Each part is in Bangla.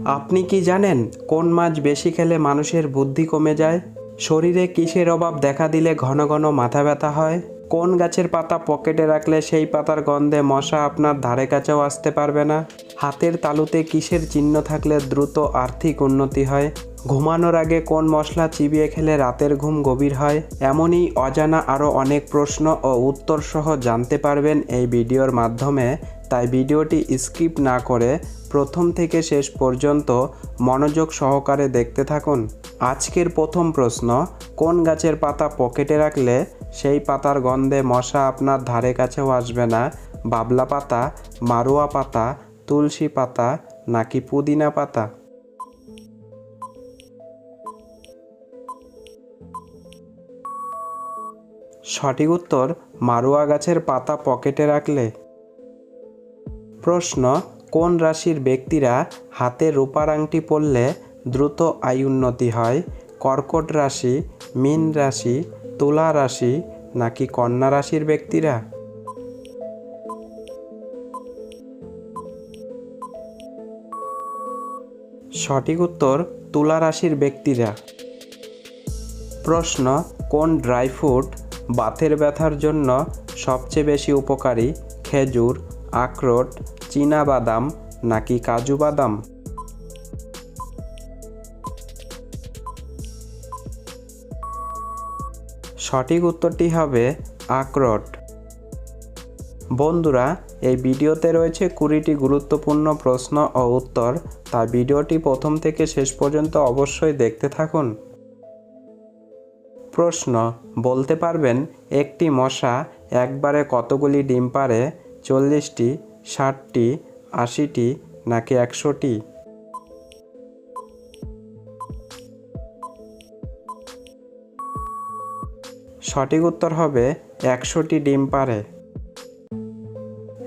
আপনি কি জানেন কোন মাছ বেশি খেলে মানুষের বুদ্ধি কমে যায়? শরীরে কিসের অভাব দেখা দিলে ঘন ঘন মাথা ব্যথা হয়? কোন গাছের পাতা পকেটে রাখলে সেই পাতার গন্ধে মশা আপনার ধারে কাছেও আসতে পারবে না? হাতের তালুতে কিসের চিহ্ন থাকলে দ্রুত আর্থিক উন্নতি হয়? ঘুমানোর আগে কোন মশলা চিবিয়ে খেলে রাতের ঘুম গভীর হয়? এমনই অজানা আরও অনেক প্রশ্ন ও উত্তর সহ জানতে পারবেন এই ভিডিওর মাধ্যমে। তাই ভিডিওটি স্কিপ না করে প্রথম থেকে শেষ পর্যন্ত মনোযোগ সহকারে দেখতে থাকুন। আজকের প্রথম প্রশ্ন, কোন গাছের পাতা পকেটে রাখলে সেই পাতার গন্ধে মশা আপনার ধারে কাছেও আসবে না? বাবলা পাতা, মারুয়া পাতা, তুলসী পাতা নাকি পুদিনা পাতা? সঠিক উত্তর, মারুয়া গাছের পাতা পকেটে রাখলে। প্রশ্ন কোন রাশির ব্যক্তিরা হাতে রূপার আংটি পরলে দ্রুত আয় উন্নতি হয়? কর্কট রাশি, মীন রাশি, তুলা রাশি নাকি কন্যা রাশির ব্যক্তিরা? সঠিক উত্তর, তুলা রাশির ব্যক্তিরা। প্রশ্ন, কোন ড্রাই ফ্রুট বাতের ব্যথার জন্য সবচেয়ে বেশি উপকারী? খেজুর, আখরোট চীনা বাদাম নাকি কাজু বাদাম? সঠিক উত্তরটি হবে আখরোট। বন্ধুরা, এই ভিডিওতে রয়েছে কুড়িটি গুরুত্বপূর্ণ প্রশ্ন ও উত্তর। তাই ভিডিওটি প্রথম থেকে শেষ পর্যন্ত অবশ্যই দেখতে থাকুন। প্রশ্ন, বলতে পারবেন একটি মশা একবারে কতগুলি ডিম পারে চল্লিশটি। ষাটটি, আশিটি, নাকি একশোটি? সঠিক উত্তর হবে একশোটি ডিম পারে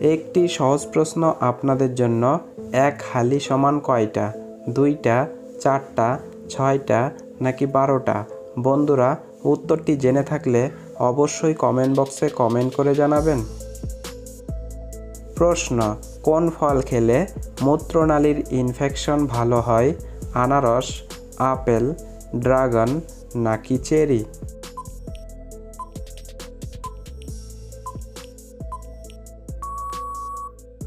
একটি সহজ প্রশ্ন আপনাদের জন্য। এক হালি সমান কয়টা? দুইটা, চারটা, ছয়টা, নাকি বারোটা? বন্ধুরা, উত্তরটি জেনে থাকলে অবশ্যই কমেন্ট বক্সে কমেন্ট করে জানাবেন। প্রশ্ন, কোন ফল খেলে মূত্রনালীর ইনফেকশন ভালো হয়? আনারস, আপেল, ড্রাগন নাকি চেরি?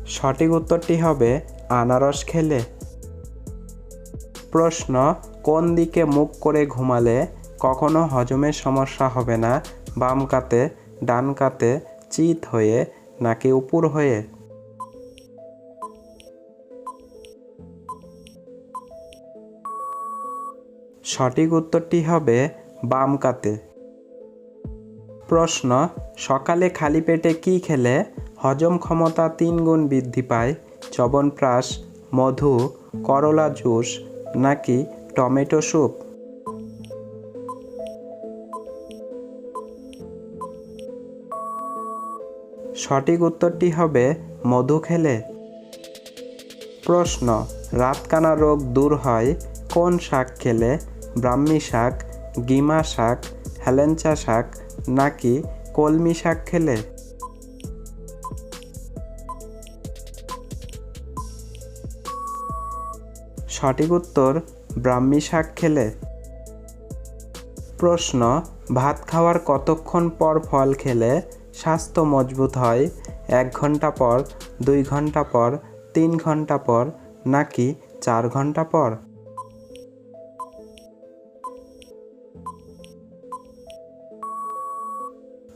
সঠিক উত্তরটি হবে আনারস খেলে। প্রশ্ন, কোন দিকে মুখ করে ঘুমালে কখনো হজমের সমস্যা হবে না? বাম কাতে, ডান কাতে, চিত হয়ে নাকি উপর হয়ে? সঠিক উত্তরটি হবে বাম কাতে। প্রশ্ন, সকালে খালি পেটে কি খেলে হজম ক্ষমতা তিন গুণ বৃদ্ধি পায়? চবনপ্রাশ মধু, করলা জুস নাকি টমেটো স্যুপ? সঠিক উত্তরটি হবে মধু খেলে। প্রশ্ন, রাতকানা রোগ দূর হয় কোন শাক খেলে? ব্রাহ্মী শাক, গিমা শাক, হেলেঞ্চা শাক নাকি কলমি শাক খেলে? সঠিক উত্তর, ব্রাহ্মী শাক খেলে। প্রশ্ন, ভাত খাওয়ার কতক্ষণ পর ফল খেলে? স্বাস্থ্য মজবুত হয় এক ঘণ্টা পর, দুই ঘণ্টা পর, তিন ঘণ্টা পর নাকি চার ঘণ্টা পর?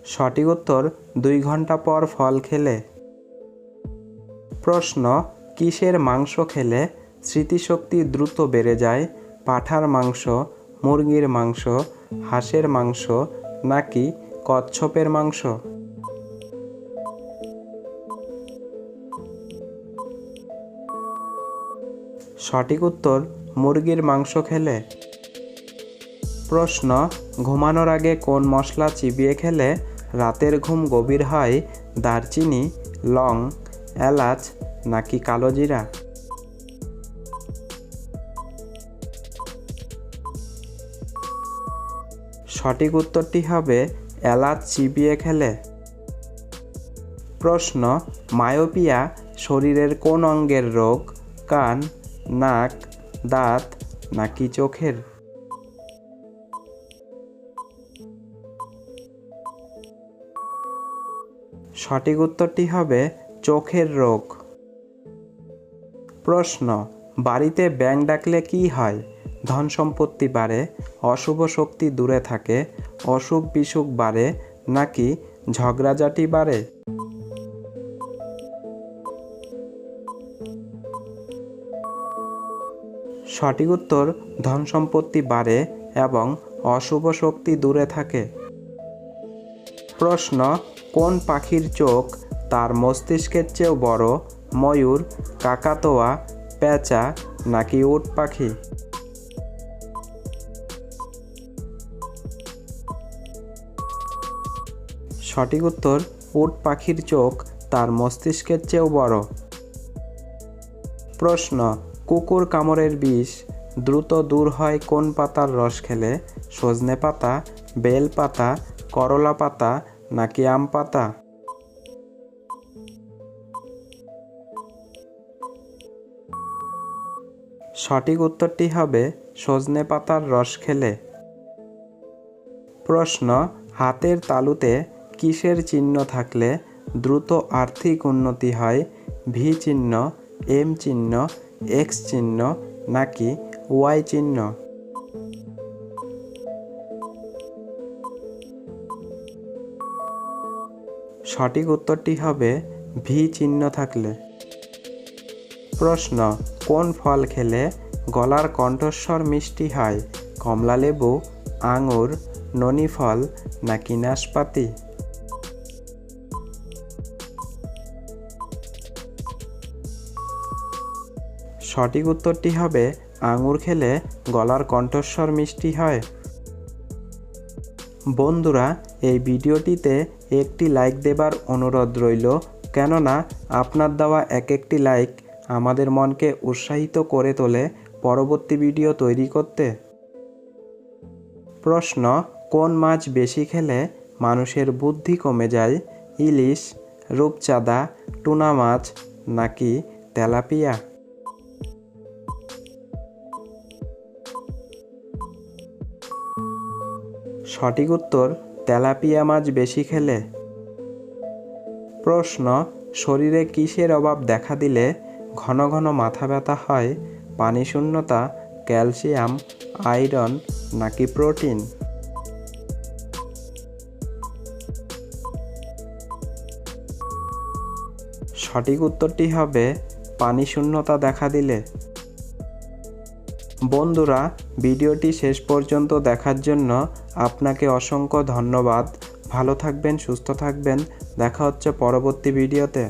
সঠিক উত্তর দুই ঘণ্টা পর ফল খেলে। প্রশ্ন, কিসের মাংস খেলে স্মৃতিশক্তি দ্রুত বেড়ে যায়? পাঠার মাংস, মুরগির মাংস, হাঁসের মাংস নাকি কচ্ছপের মাংস? সঠিক উত্তর, মুরগির মাংস খেলে। প্রশ্ন, ঘুমানোর আগে কোন মশলা চিবিয়ে খেলে? রাতের ঘুম গভীর হয় দারচিনি, লং, এলাচ নাকি কালো জিরা? সঠিক উত্তরটি হবে এলাচ চিবিয়ে খেলে। প্রশ্ন, মায়োপিয়া শরীরের কোন অঙ্গের রোগ? কান, নাক, দাঁত নাকি চোখের? সঠিক উত্তরটি হবে চোখের রোগ। প্রশ্ন, বাড়িতে ব্যাং ডাকলে কি হয়? ধন সম্পত্তি বাড়ে, অশুভ শক্তি দূরে থাকে, অসুখ বিসুখ বাড়ে, নাকি ঝগড়াঝাটি বাড়ে? সঠিক উত্তর, ধন সম্পত্তি বাড়ে এবং অশুভ শক্তি দূরে থাকে। প্রশ্ন কোন পাখির চোখ তার মস্তিষ্কের চেয়েও বড়, ময়ূর, কাকাতোয়া পেঁচা নাকি উট পাখি? সঠিক উত্তর, উট পাখির চোখ তার মস্তিষ্কের চেয়েও বড়। প্রশ্ন, কুকুর কামড়ের বিষ দ্রুত দূর হয় কোন পাতার রস খেলে? সজনে পাতা, বেল পাতা, করলা পাতা নাকি আম পাতা? সঠিক উত্তরটি হবে সজনে পাতার রস খেলে। প্রশ্ন, হাতের তালুতে কিসের চিহ্ন থাকলে দ্রুত আর্থিক উন্নতি হয়? ভি চিহ্ন, এম চিহ্ন, এক্স চিহ্ন নাকি ওয়াই চিহ্ন? সঠিক উত্তরটি হবে ভি চিহ্ন থাকলে। প্রশ্ন, কোন ফল খেলে গলার কণ্ঠস্বর মিষ্টি হয়? কমলা লেবু, আঙুর ননি ফল নাকি নাশপাতি? সঠিক উত্তরটি হবে আঙুর খেলে গলার কণ্ঠস্বর মিষ্টি হয়। বন্ধুরা এই ভিডিওটিতে একটি লাইক দেবার অনুরোধ রইল, কেননা আপনার দেওয়া এক একটি লাইক আমাদের মনকে উৎসাহিত করে তোলে পরবর্তী ভিডিও তৈরি করতে। প্রশ্ন, কোন মাছ বেশি খেলে মানুষের বুদ্ধি কমে যায়? ইলিশ, রূপচাঁদা, টুনা মাছ, নাকি তেলাপিয়া? সঠিক উত্তর তেলাপিয়া মাছ বেশি খেলে? প্রশ্ন, শরীরে কিসের অভাব দেখা দিলে ঘন ঘন মাথা ব্যথা হয়, পানি শূন্যতা, ক্যালসিয়াম, আয়রন নাকি প্রোটিন? সঠিক উত্তরটি হবে, পানি শূন্যতা দেখা দিলে। বন্ধুরা, ভিডিওটি শেষ পর্যন্ত দেখার জন্য আপনাকে অসংখ্য ধন্যবাদ। ভালো থাকবেন সুস্থ থাকবেন। দেখা হচ্ছে পরবর্তী ভিডিওতে।